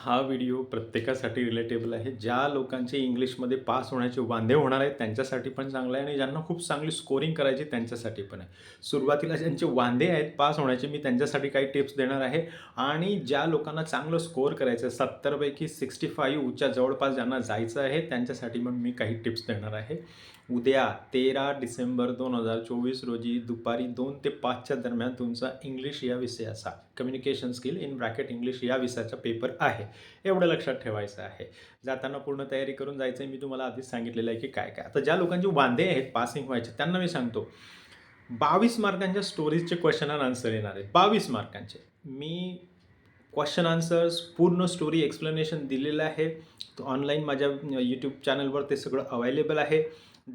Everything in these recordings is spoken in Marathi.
हा व्हिडिओ प्रत्येकासाठी रिलेटेबल आहे. ज्या लोकांचे इंग्लिशमध्ये पास होण्याचे वांदे होणार आहेत त्यांच्यासाठी पण चांगलं आहे आणि ज्यांना खूप चांगली स्कोरिंग करायची त्यांच्यासाठी पण आहे. सुरुवातीला ज्यांचे वांदे आहेत पास होण्याचे मी त्यांच्यासाठी काही टिप्स देणार आहे. आणि ज्या लोकांना चांगलं स्कोअर करायचं आहे सत्तरपैकी सिक्स्टी फाईव्हच्या जवळपास ज्यांना जायचं आहे त्यांच्यासाठी पण मी काही टिप्स देणार आहे. उद्या तेरा डिसेंबर दोन हजार चोवीस रोजी दुपारी दोन ते पाचच्या दरम्यान तुमचा इंग्लिश या विषयाचा communication skill in bracket English या विषयाचा पेपर आहे. एवढं लक्षात ठेवायचं आहे. जाताना पूर्ण तयारी करून जायचं आहे मी तुम्हाला आधीच सांगितलेलं आहे की काय काय. आता ज्या लोकांचे वांदे आहेत पासिंग व्हायचे त्यांना मी सांगतो. बावीस मार्कांच्या स्टोरीजचे क्वेश्चन अँड आन्सर येणार आहेत. बावीस मार्कांचे. मी क्वेश्चन आन्सर्स पूर्ण स्टोरी एक्सप्लेनेशन दिलेलं आहे. तो ऑनलाईन माझ्या यूट्यूब चॅनलवर ते सगळं अवेलेबल आहे.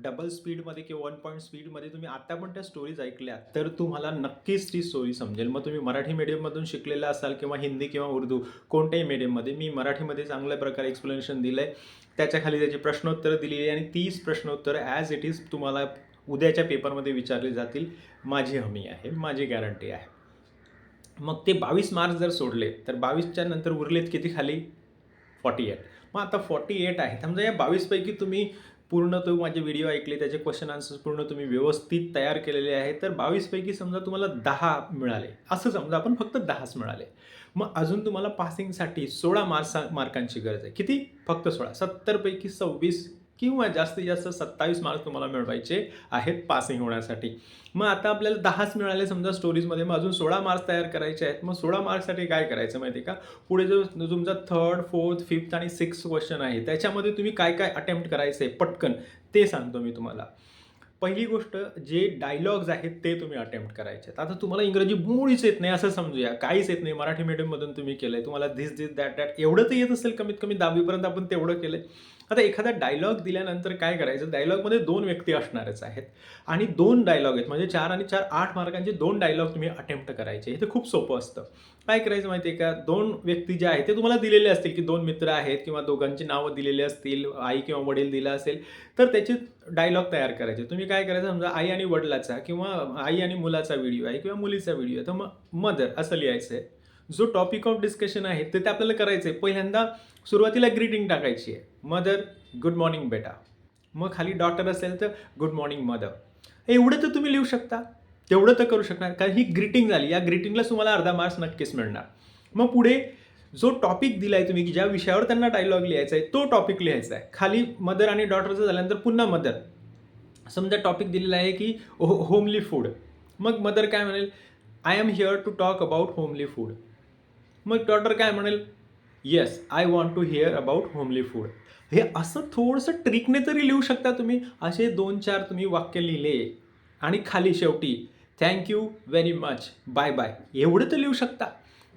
डबल स्पीडमध्ये किंवा वन पॉईंट स्पीडमध्ये तुम्ही आता पण त्या स्टोरीज ऐकल्या तर तुम्हाला नक्कीच ती स्टोरी समजेल. मग तुम्ही मराठी मीडियममधून शिकलेला असाल किंवा हिंदी किंवा उर्दू कोणत्याही मीडियममध्ये मी मराठीमध्ये चांगल्या प्रकारे एक्सप्लेनेशन दिलं आहे त्याच्याखाली त्याची प्रश्नोत्तरं दिलेली आहे आणि तीच प्रश्नोत्तरं ॲज इट इज तुम्हाला उद्याच्या पेपरमध्ये विचारले जातील. माझी हमी आहे माझी गॅरंटी आहे. मग ते बावीस मार्क्स जर सोडले तर बावीसच्या नंतर उरलेत किती खाली? फॉर्टी एट मग आता फॉर्टी एट आहे. समजा या बावीसपैकी तुम्ही पूर्ण तो माझे व्हिडिओ ऐकले त्याचे क्वेश्चन आन्सर्स पूर्ण तुम्ही व्यवस्थित तयार केलेले आहे तर बावीसपैकी समजा तुम्हाला दहा मिळाले असं समजा आपण फक्त दहाच मिळाले मग अजून तुम्हाला पासिंगसाठी सोळा मार्क्स मार्कांची गरज आहे किती फक्त सोळा सत्तरपैकी सव्वीस किंवा जास्तीत जास्त सत्तावीस मार्क्स तुम्हाला मिळवायचे आहेत पासिंग होण्यासाठी. मग आता आपल्याला दहाच मिळाले समजा स्टोरीजमध्ये मग अजून सोळा मार्क्स तयार करायचे आहेत. मग सोळा मार्क्ससाठी काय करायचं माहिती आहे का? पुढे जो तुमचा थर्ड फोर्थ फिफ्थ आणि सिक्स क्वेश्चन आहे त्याच्यामध्ये तुम्ही काय काय अटेम्प्ट करायचं आहे पटकन ते सांगतो मी तुम्हाला. पहिली गोष्ट जे डायलॉग्स आहेत ते तुम्ही अटेम्प्ट करायचे आहेत. आता तुम्हाला इंग्रजी मुळीच येत नाही असं समजूया. काहीच येत नाही. मराठी मीडियममधून तुम्ही केलं आहे तुम्हाला धिस धिस दॅट दॅट एवढं तर येत असेल कमीत कमी दहावीपर्यंत आपण तेवढं केलं आहे आता एखादा डायलॉग दिल्यानंतर काय करायचं? डायलॉगमध्ये दोन व्यक्ती असणारच आहेत. आणि दोन डायलॉग आहेत म्हणजे चार आणि चार आठ मार्कांचे दोन डायलॉग तुम्ही अटेम्प्ट करायचे. हे तर खूप सोपं असतं. काय करायचं माहिती आहे का? दोन व्यक्ती जे आहेत ते तुम्हाला दिलेले असतील की दोन मित्र आहेत किंवा दोघांची नावं दिलेली असतील आई किंवा वडील दिला असेल तर त्याचे डायलॉग तयार करायचे. तुम्ही काय करायचं? समजा आई आणि वडिलाचा किंवा आई आणि मुलाचा व्हिडिओ आहे किंवा मुलीचा व्हिडिओ आहे तर मग मदर असं लिहायचं आहे जो टॉपिक ऑफ डिस्कशन आहे ते ते आपल्याला करायचं आहे पहिल्यांदा सुरुवातीला ग्रीटिंग टाकायची आहे. मदर गुड मॉर्निंग बेटा. मग खाली डॉक्टर असेल तर गुड मॉर्निंग मदर एवढं तर तुम्ही लिहू शकता. तेवढं तर करू शकणार. कारण ही ग्रीटिंग झाली. या ग्रीटिंगला तुम्हाला अर्धा मार्क्स नक्कीच मिळणार. मग पुढे जो टॉपिक दिला आहे तुम्ही की ज्या विषयावर त्यांना डायलॉग लिहायचा आहे तो टॉपिक लिहायचा आहे खाली मदर आणि डॉटरचं झाल्यानंतर पुन्हा मदर समजा टॉपिक दिलेला आहे की हो होमली फूड मग मदर काय म्हणेल? I am here to talk about homely food मग डॉटर काय म्हणेल? Yes I want to hear about homely food हे असं थोडंसं ट्रिकने तरी लिहू शकता तुम्ही. असे दोन चार तुम्ही वाक्य लिहिले. आणि खाली शेवटी thank you very much bye bye एवढं तर लिहू शकता.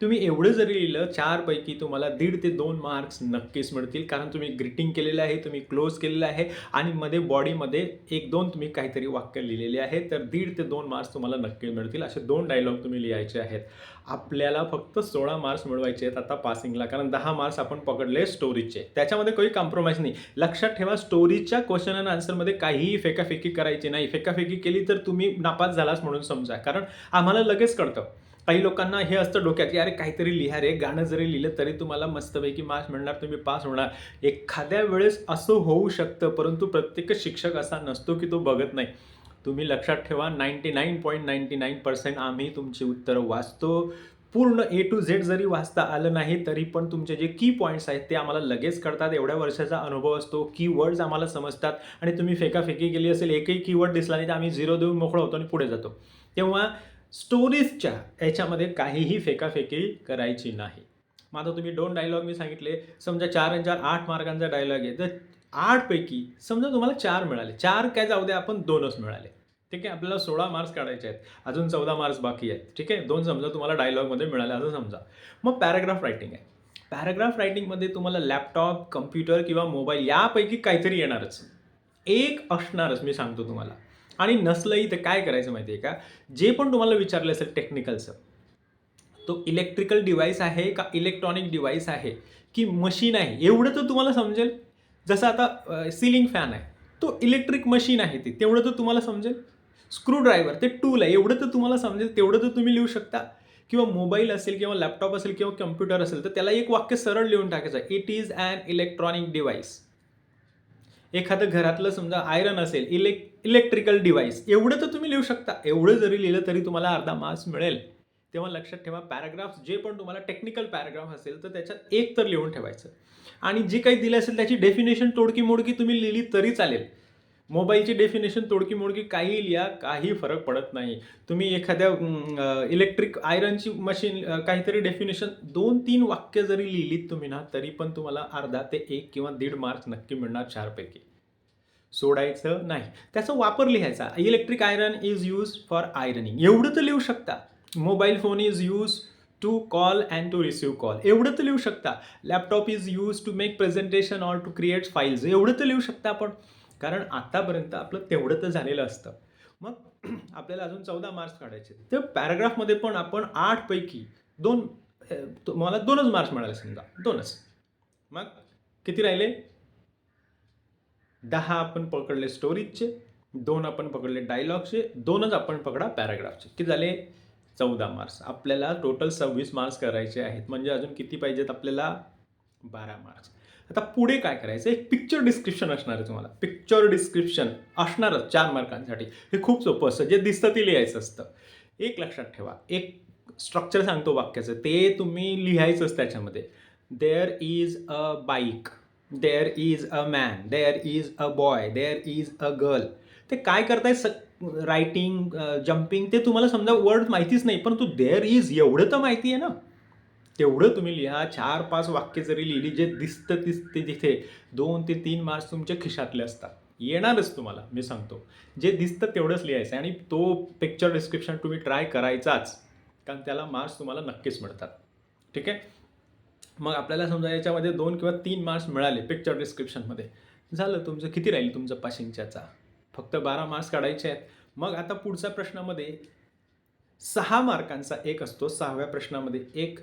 तुम्ही एवढं जरी लिहिलं चारपैकी तुम्हाला दीड ते दोन मार्क्स नक्कीच मिळतील. कारण तुम्ही ग्रीटिंग केलेलं आहे तुम्ही क्लोज केलेलं आहे आणि मध्ये बॉडीमध्ये एक दोन तुम्ही काहीतरी वाक्य लिहिलेले आहे. तर दीड ते दोन मार्क्स तुम्हाला नक्की मिळतील. असे दोन डायलॉग तुम्ही लिहायचे आहेत. आपल्याला फक्त सोळा मार्क्स मिळवायचे आहेत आता पासिंगला कारण दहा मार्क्स आपण पकडले स्टोरीजचे त्याच्यामध्ये काही कॉम्प्रोमाइज नाही. लक्षात ठेवा स्टोरीजच्या क्वेश्चन अँड आन्सरमध्ये काहीही फेकाफेकी करायची नाही. फेकाफेकी केली तर तुम्ही नापास झालास म्हणून समजा. कारण आम्हाला लगेच कळतं. काही लोकांना हे असतं डोक्यात की अरे काहीतरी लिहा रे गाणं जरी लिहिलं तरी तुम्हाला मस्तपैकी मार्क्स मिळणार तुम्ही पास होणार. एखाद्या वेळेस असं होऊ शकतं परंतु प्रत्येक शिक्षक असा नसतो की तो बघत नाही. तुम्ही लक्षात ठेवा ninety nine point ninety nine percent आम्ही तुमची उत्तरं वाचतो. पूर्ण ए टू झेड जरी वाचता आलं नाही तरी पण तुमचे जे की पॉईंट्स आहेत ते आम्हाला लगेच कळतात. एवढ्या वर्षाचा अनुभव असतो की वर्ड्स आम्हाला समजतात. आणि तुम्ही फेकाफेकी केली असेल एकही कीवर्ड दिसला नाही तर आम्ही झिरो देऊन मोकळं होतो आणि पुढे जातो. तेव्हा स्टोरीजच्या याच्यामध्ये काहीही फेकाफेकी करायची नाही. मग आता तुम्ही दोन डायलॉग मी सांगितले. समजा चार आणि चार आठ मार्कांचा डायलॉग आहे. तर आठपैकी समजा तुम्हाला चार मिळाले. चार काय जाऊ द्या आपण दोनच मिळाले. ठीक आहे? आपल्याला सोळा मार्क्स काढायचे आहेत. अजून चौदा मार्क्स बाकी आहेत. ठीक आहे? दोन समजा तुम्हाला डायलॉगमध्ये मिळाले असं समजा. मग पॅराग्राफ रायटिंग आहे. पॅराग्राफ रायटिंगमध्ये तुम्हाला लॅपटॉप कम्प्युटर किंवा मोबाईल यापैकी काहीतरी येणारच. एक असणारच मी सांगतो तुम्हाला. आणि नसलंही तर काय करायचं माहिती आहे का? जे पण तुम्हाला विचारलं असेल टेक्निकलचं तो इलेक्ट्रिकल डिव्हाइस आहे का इलेक्ट्रॉनिक डिव्हाइस आहे की मशीन आहे? एवढं तर तुम्हाला समजेल. जसं आता सिलिंग फॅन आहे. तो इलेक्ट्रिक मशीन आहे ती. तेवढं तर तुम्हाला समजेल. स्क्रूड्रायव्हर ते टूल आहे. एवढं तर तुम्हाला समजेल. तेवढं तर तुम्ही लिहू शकता. किंवा मोबाईल असेल किंवा लॅपटॉप असेल किंवा कम्प्युटर असेल तर त्याला एक वाक्य सरळ लिहून टाकायचं. It is an electronic device एखादं घरातलं समजा आयरन असेल इलेक् इलेक्ट्रिकल डिव्हाइस एवढं तर तुम्ही लिहू शकता. एवढं जरी लिहिलं तरी तुम्हाला अर्धा मार्क्स मिळेल. तेव्हा लक्षात ठेवा पॅराग्राफ जे पण तुम्हाला टेक्निकल पॅराग्राफ असेल तर त्याच्यात एक तर लिहून ठेवायचं. आणि जे काही दिलं असेल त्याची डेफिनेशन तोडकी मोडकी तुम्ही लिहिली तरी चालेल. मोबाईलची डेफिनेशन तोडकी मोडकी काही लिहा काही फरक पडत नाही. तुम्ही एखाद्या इलेक्ट्रिक आयरनची मशीन काहीतरी डेफिनेशन दोन तीन वाक्य जरी लिहिलीत तुम्ही ना तरी पण तुम्हाला अर्धा ते एक किंवा दीड मार्क्स नक्की मिळणार चारपैकी. सोडायचं नाही. त्याचा वापर लिहायचा. Electric iron is use for ironing एवढं तर लिहू शकता. Mobile phone is use to call and to receive call एवढं तर लिहू शकता. Laptop is use to make presentation or to create files एवढं तर लिहू शकता आपण. कारण आत्तापर्यंत आपलं तेवढं तर झालेलं असतं. मग आपल्याला अजून चौदा मार्क्स काढायचे तर पॅराग्राफमध्ये पण आपण आठपैकी दोन मला दोनच मार्क्स मिळाले समजा. दोनच. मग किती राहिले? दहा आपण पकडले स्टोरीजचे दोन आपण पकडले डायलॉगचे दोनच आपण पकडा पॅराग्राफचे किती झाले? चौदा मार्क्स आपल्याला टोटल सव्वीस मार्क्स करायचे आहेत. म्हणजे अजून किती पाहिजेत आपल्याला? बारा मार्क्स आता पुढे काय करायचं? एक पिक्चर डिस्क्रिप्शन असणार आहे तुम्हाला. पिक्चर डिस्क्रिप्शन असणारच चार मार्कांसाठी हे खूप सोपं असतं. जे दिसतं ते लिहायचं असतं. एक लक्षात ठेवा. एक स्ट्रक्चर सांगतो वाक्याचं. ते तुम्ही लिहायचंच त्याच्यामध्ये. There is a bike there is a man there is a boy there is a girl ते काय करताय? स रायटिंग जम्पिंग ते तुम्हाला समजा वर्ड माहितीच नाही परंतु देअर इज एवढं तर माहिती आहे ना? तेवढं तुम्ही लिहा चार पाच वाक्य जरी लिहिली जे दिसतं दिसते तिथे दोन ते तीन मार्क्स तुमच्या खिशातले असतात. येणारच तुम्हाला मी सांगतो. जे दिसतं तेवढंच लिहायचं आणि तो पिक्चर डिस्क्रिप्शन तुम्ही ट्राय करायचाच कारण त्याला मार्क्स तुम्हाला नक्कीच मिळतात. ठीक आहे? मग आपल्याला समजा याच्यामध्ये दोन किंवा तीन मार्क्स मिळाले पिक्चर डिस्क्रिप्शनमध्ये झालं तुमचं किती राहील तुमचं पाशिंगच्याचा फक्त बारा मार्क्स काढायचे आहेत. मग आता पुढच्या प्रश्नामध्ये सहा मार्कांचा एक असतो सहाव्या प्रश्नामध्ये एक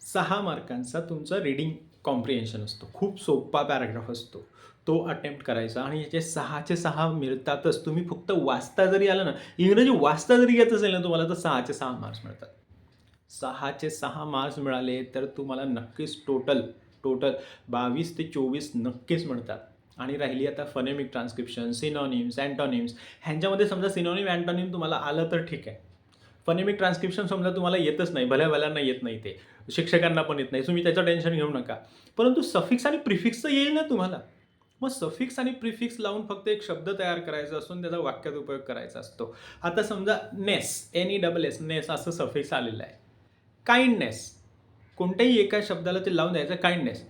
सहा मार्कांचा तुमचा रीडिंग कॉम्प्रिहेन्शन असतो. खूप सोपा पॅराग्राफ असतो. तो अटेम्प्ट करायचा आणि याचे सहाचे सहा मिळतातच. तुम्ही फक्त वाचता जरी आलं ना इंग्रजी वाचता जरी येत असेल ना तुम्हाला तर सहाचे सहा मार्क्स मिळतात. सहाचे सहा मार्क्स मिळाले तर तुम्हाला नक्कीच टोटल टोटल बावीस ते चोवीस नक्कीच मिळतात. आणि राहिली आता फनेमिक ट्रान्स्क्रिप्शन सिनॉनिम्स अँटॉनिम्स ह्यांच्यामध्ये समजा सिनॉनिम अँटॉनिम तुम्हाला आलं तर ठीक आहे. फनेमिक ट्रान्स्क्रिप्शन समजा तुम्हाला येतच नाही भल्या भल्यांना येत नाही ते. शिक्षकांना पण येत नाही तुम्ही त्याचं टेन्शन घेऊ नका. परंतु सफिक्स आणि प्रिफिक्स तर येईल ना तुम्हाला. मग सफिक्स आणि प्रिफिक्स लावून फक्त एक शब्द तयार करायचा असून त्याचा वाक्यात उपयोग करायचा असतो. आता समजा ness N E double S ness असं सफिक्स आलेलं आहे. काइंडनेस कोणत्याही एका शब्दाला ते लावून द्यायचं काइंडनेस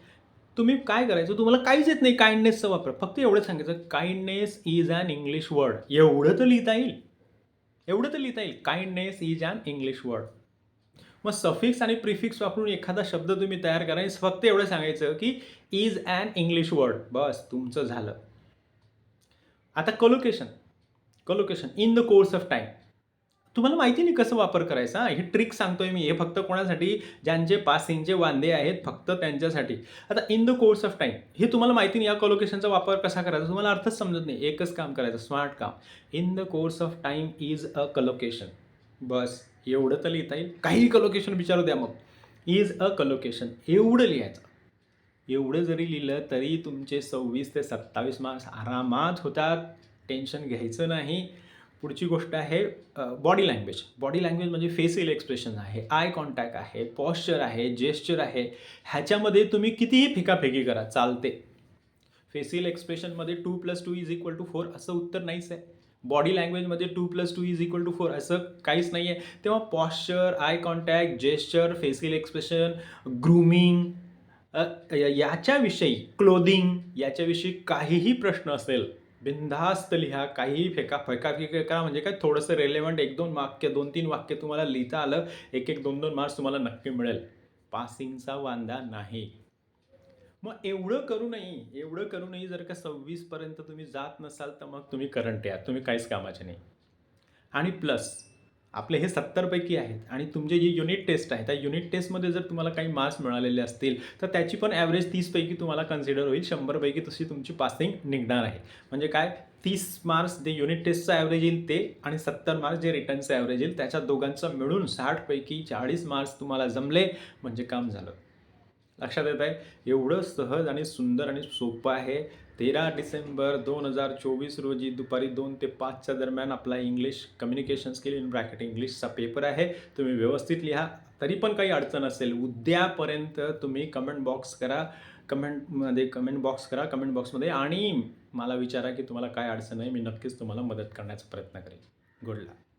तुम्ही काय करायचं? तुम्हाला काहीच येत नाही काइंडनेसचा वापर. फक्त एवढं सांगायचं kindness is an English word एवढं तर लिहिता येईल. एवढं तर लिहिता येईल. Kindness is an English word मग सफिक्स आणि प्रिफिक्स वापरून एखादा शब्द तुम्ही तयार करायचं फक्त एवढं सांगायचं की इज अन इंग्लिश वर्ड बस तुमचं झालं. आता collocation collocation in the course of time तुम्हाला माहिती नाही कसं वापर करायचा हे? ट्रिक सांगतोय मी. हे फक्त कोणासाठी? ज्यांचे पासिंगचे वांदे आहेत फक्त त्यांच्यासाठी. आता in the course of time हे तुम्हाला माहिती नाही या कलोकेशनचा वापर कसा करायचा? तुम्हाला अर्थच समजत नाही. एकच काम करायचं स्मार्ट काम. In the course of time is a collocation बस एवढं तर लिहिता येईल. काही कलोकेशन विचारू द्या मग. इज अ कलोकेशन एवढं लिहायचं. एवढं जरी लिहिलं तरी तुमचे सव्वीस ते सत्तावीस मार्क्स आरामात होतात. टेन्शन घ्यायचं नाही. पुढची गोष्ट आहे बॉडी लँग्वेज बॉडी लँग्वेज म्हणजे फेसियल एक्सप्रेशन आहे आय कॉन्टॅक्ट आहे पॉश्चर आहे जेस्चर आहे. ह्याच्यामध्ये तुम्ही कितीही फेकाफेकी करा चालते. फेसियल एक्सप्रेशनमध्ये two plus two is equal to four असं उत्तर नाहीच आहे. बॉडी लँग्वेजमध्ये two plus two is equal to four असं काहीच नाही आहे. तेव्हा posture eye contact gesture facial expression grooming याच्याविषयी क्लोदिंग याच्याविषयी काहीही प्रश्न असेल बिनधास्त लिहा काहीही फेका फेकाफेकी करा म्हणजे काय थोडंसं रेलेवंट एक दोन वाक्य दोन तीन वाक्य तुम्हाला लिहिता आलं एक एक दोन दोन मार्क्स तुम्हाला नक्की मिळेल. पासिंगचा वांदा नाही. मग एवढं करू नाही एवढं करू जर का सव्वीसपर्यंत तुम्ही जात नसाल तर मग तुम्ही करंट या तुम्ही काहीच कामाचे नाही. आणि प्लस आपले हे सत्तरपैकी आहेत आणि तुमचे जी युनिट टेस्ट आहे त्या युनिट टेस्टमध्ये जर तुम्हाला काही मार्क्स मिळालेले असतील तर त्याची पण ॲव्हरेज तीसपैकी तुम्हाला कन्सिडर होईल शंभरपैकी तशी तुमची पासिंग निघणार आहे. म्हणजे काय? तीस मार्क्स जे युनिट टेस्टचं ॲव्हरेज येईल ते आणि सत्तर मार्क्स जे रिटर्नचं ॲव्हरेज येईल त्याच्या दोघांचं मिळून साठपैकी चाळीस मार्क्स तुम्हाला जमले म्हणजे काम झालं. लक्षात येत आहे एवढं सहज आणि सुंदर आणि सोपं आहे. तेरा डिसेंबर दोन हजार चोवीस रोजी दुपारी दोन ते पाचच्या दरम्यान आपला English communication skill in bracket इंग्लिशचा पेपर आहे. तुम्ही व्यवस्थित लिहा. तरी पण काही अडचण असेल उद्यापर्यंत तुम्ही कमेंट बॉक्स करा. कमेंटमध्ये कमेंट बॉक्स करा कमेंट बॉक्समध्ये आणि मला विचारा की तुम्हाला काय अडचण आहे. मी नक्कीच तुम्हाला मदत करण्याचा प्रयत्न करेन गुड लक